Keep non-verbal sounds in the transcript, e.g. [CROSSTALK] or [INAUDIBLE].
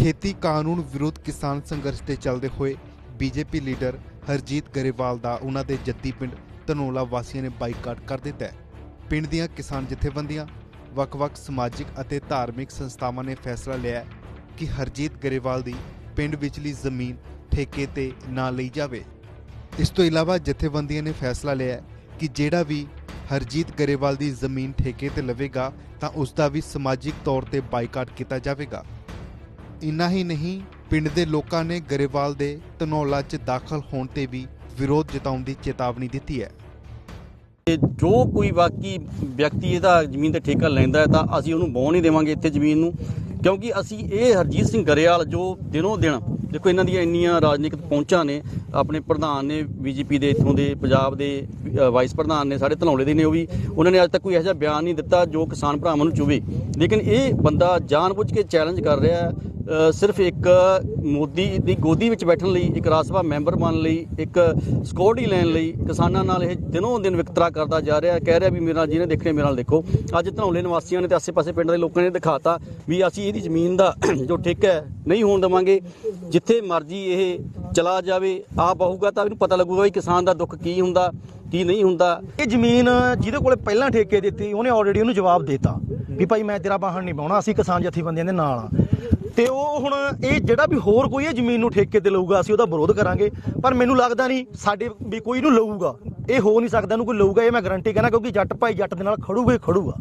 ਖੇਤੀ ਕਾਨੂੰਨ ਵਿਰੁੱਧ ਕਿਸਾਨ ਸੰਘਰਸ਼ ਦੇ ਚੱਲਦੇ ਹੋਏ ਬੀਜੇਪੀ ਲੀਡਰ ਹਰਜੀਤ ਗਰੇਵਾਲ ਦਾ ਉਹਨਾਂ ਦੇ ਜੱਦੀ ਪਿੰਡ ਧਨੋਲਾ ਵਾਸੀਆਂ ਨੇ ਬਾਈਕਾਟ ਕਰ ਦਿੱਤਾ ਹੈ। ਪਿੰਡ ਦੀਆਂ ਕਿਸਾਨ ਜਥੇਬੰਦੀਆਂ, ਵੱਖ-ਵੱਖ ਸਮਾਜਿਕ ਅਤੇ ਧਾਰਮਿਕ ਸੰਸਥਾਵਾਂ ਨੇ ਫੈਸਲਾ ਲਿਆ ਕਿ ਹਰਜੀਤ ਗਰੇਵਾਲ ਦੀ ਪਿੰਡ ਵਿਚਲੀ ਜ਼ਮੀਨ ਠੇਕੇ ਤੇ ਨਾ ਲਈ ਜਾਵੇ। ਇਸ ਤੋਂ ਇਲਾਵਾ ਜਥੇਬੰਦੀਆਂ ਨੇ ਫੈਸਲਾ ਲਿਆ ਕਿ ਜਿਹੜਾ ਵੀ ਹਰਜੀਤ ਗਰੇਵਾਲ ਦੀ ਜ਼ਮੀਨ ਠੇਕੇ ਤੇ ਲਵੇਗਾ ਤਾਂ ਉਸ ਦਾ ਵੀ ਸਮਾਜਿਕ ਤੌਰ ਤੇ ਬਾਈਕਾਟ ਕੀਤਾ ਜਾਵੇਗਾ। ਇੰਨਾ ਹੀ ਨਹੀਂ, ਪਿੰਡ ਦੇ ਲੋਕਾਂ ਨੇ ਗਰੇਵਾਲ ਦੇ ਧਨੌਲਾ 'ਚ ਦਾਖਲ ਹੋਣ ਤੇ ਵੀ ਵਿਰੋਧ ਜਤਾਉਣ ਦੀ ਚੇਤਾਵਨੀ ਦਿੱਤੀ ਹੈ। ਤੇ ਜੋ ਕੋਈ ਬਾਕੀ ਵਿਅਕਤੀ ਇਹਦਾ ਜ਼ਮੀਨ ਤੇ ਠੇਕਾ ਲੈਂਦਾ ਹੈ, ਤਾਂ ਅਸੀਂ ਉਹਨੂੰ ਬੋਹ ਨਹੀਂ ਦੇਵਾਂਗੇ ਇੱਥੇ ਜ਼ਮੀਨ ਨੂੰ, ਕਿਉਂਕਿ ਅਸੀਂ ਇਹ ਹਰਜੀਤ ਸਿੰਘ ਗਰੇਵਾਲ ਜੋ ਦਿਨੋਂ ਦਿਨ ਦੇਖੋ ਇਹਨਾਂ ਦੀਆਂ ਇੰਨੀਆਂ ਰਾਜਨੀਤਿਕ ਪਹੁੰਚਾਂ ਨੇ, ਆਪਣੇ ਪ੍ਰਧਾਨ ਨੇ ਬੀਜੇਪੀ ਦੇ ਇੱਥੋਂ ਦੇ, ਪੰਜਾਬ ਦੇ ਵਾਈਸ ਪ੍ਰਧਾਨ ਨੇ, ਸਾਡੇ ਧਨੌਲੇ ਦੇ ਨੇ ਉਹ ਵੀ, ਉਹਨਾਂ ਨੇ ਅੱਜ ਤੱਕ ਕੋਈ ਇਹੋ ਜਿਹਾ ਬਿਆਨ ਨਹੀਂ ਦਿੱਤਾ ਜੋ ਕਿਸਾਨ ਭਰਾਵਾਂ ਨੂੰ ਚੁਵੇ। ਲੇਕਿਨ ਇਹ ਬੰਦਾ ਜਾਣਬੁੱਝ ਕੇ ਚੈਲੰਜ ਕਰ ਰਿਹਾ ਹੈ ਸਿਰਫ ਇੱਕ ਮੋਦੀ ਦੀ ਗੋਦੀ ਵਿੱਚ ਬੈਠਣ ਲਈ, ਇੱਕ ਰਾਜ ਸਭਾ ਮੈਂਬਰ ਬਣਨ ਲਈ, ਇੱਕ ਸਿਕਿਉਰਿਟੀ ਲੈਣ ਲਈ ਕਿਸਾਨਾਂ ਨਾਲ ਇਹ ਦਿਨੋਂ ਦਿਨ ਵਿਕਤਰਾ ਕਰਦਾ ਜਾ ਰਿਹਾ। ਕਹਿ ਰਿਹਾ ਵੀ ਮੇਰੇ ਨਾਲ, ਜਿਹਨੇ ਦੇਖਣੇ ਮੇਰੇ ਨਾਲ ਦੇਖੋ। ਅੱਜ ਧਨੌਲੇ ਨਿਵਾਸੀਆਂ ਨੇ ਤੇ ਆਸੇ-ਪਾਸੇ ਪਿੰਡ ਦੇ ਲੋਕਾਂ ਨੇ ਦਿਖਾਤਾ ਵੀ ਅਸੀਂ ਇਹਦੀ ਜ਼ਮੀਨ ਦਾ [CLEARS THROAT] ਜੋ ਠੇਕਾ ਹੈ, ਨਹੀਂ ਹੋਣ ਦੇਵਾਂਗੇ। ਜਿੱਥੇ ਮਰਜ਼ੀ ਇਹ ਚਲਾ ਜਾਵੇ, ਆਪ ਆਊਗਾ ਤਾਂ ਇਹਨੂੰ ਪਤਾ ਲੱਗੂਗਾ ਵੀ ਕਿਸਾਨ ਦਾ ਦੁੱਖ ਕੀ ਹੁੰਦਾ, ਕੀ ਨਹੀਂ ਹੁੰਦਾ। ਇਹ ਜ਼ਮੀਨ ਜਿਹਦੇ ਕੋਲੇ ਪਹਿਲਾਂ ਠੇਕੇ ਦਿੱਤੀ, ਉਹਨੇ ਆਲਰੇਡੀ ਉਹਨੂੰ ਜਵਾਬ ਦਿੱਤਾ ਵੀ ਭਾਈ ਮੈਂ ਤੇਰਾ ਬਾਹਣ ਨਹੀਂ ਪਾਉਣਾ ਅਸੀਂ ਕਿਸਾਨ ਜਥੇਬੰਦੀਆਂ ਦੇ ਨਾਲ ਆ। ਤੇ ਉਹ ਹੁਣ ਇਹ ਜਿਹੜਾ ਵੀ ਹੋਰ ਕੋਈ ਇਹ ਜ਼ਮੀਨ ਨੂੰ ਠੇਕੇ ਤੇ ਲਊਗਾ, ਅਸੀਂ ਉਹਦਾ ਵਿਰੋਧ ਕਰਾਂਗੇ। ਪਰ ਮੈਨੂੰ ਲੱਗਦਾ ਨਹੀਂ ਸਾਡੇ ਵੀ ਕੋਈ ਇਹਨੂੰ ਲਊਗਾ। ਇਹ ਹੋ ਨਹੀਂ ਸਕਦਾ, ਇਹਨੂੰ ਕੋਈ ਲਊਗਾ, ਇਹ ਮੈਂ ਗਾਰੰਟੀ ਕਹਿੰਦਾ ਕਿਉਂਕਿ ਜੱਟ ਭਾਈ ਜੱਟ ਦੇ ਨਾਲ ਖੜੂਗਾ ਹੀ ਖੜੂਗਾ।